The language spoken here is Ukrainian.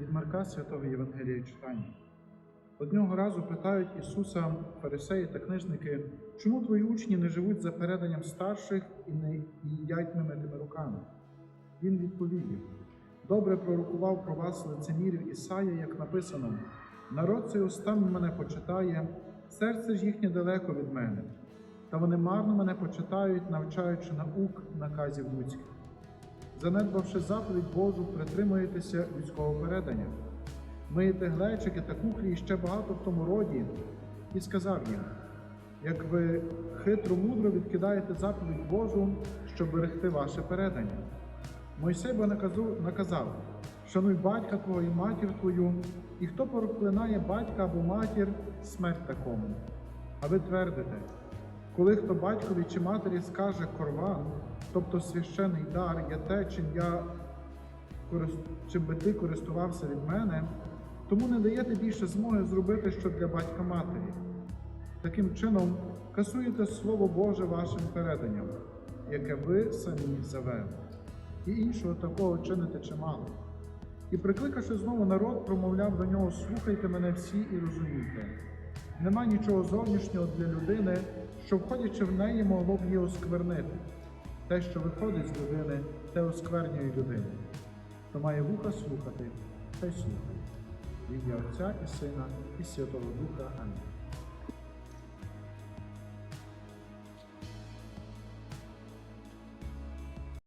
Від Марка Святого Євангелія читання. Одного разу питають Ісуса фарисеї та книжники, чому твої учні не живуть за переданням старших і не їдять немитими руками? Він відповів добре пророкував про вас лицемірів Ісая, як написано: народ цей устами мене почитає, серце ж їхнє далеко від мене, та вони марно мене почитають, навчаючи наук наказів людських. Занедбавши заповідь Божу, притримуєтеся людського передання. Миєте глечики та кухлі і ще багато в тому роді, і сказав їм: як ви хитро мудро відкидаєте заповідь Божу, щоб берегти ваше передання. Мойсей бо наказав: шануй батька твого і матір твою, і хто проклинає батька або матір, смерть такому. А ви твердите, коли хто батькові чи матері скаже корван, тобто священий дар, є те, чим я чим би ти користувався від мене, тому не даєте більше змоги зробити що для батька матері. Таким чином, касуєте Слово Боже вашим переданням, яке ви самі завели. І іншого такого чините чимало. І прикликавши знову народ, промовляв до нього: слухайте мене всі і розумійте. Нема нічого зовнішнього для людини, що, входячи в неї, могло б її осквернити. Те, що виходить з людини, те осквернює людину. Хто має вуха слухати, хай слухає. В Отця і Сина, і Святого Духа. Амінь.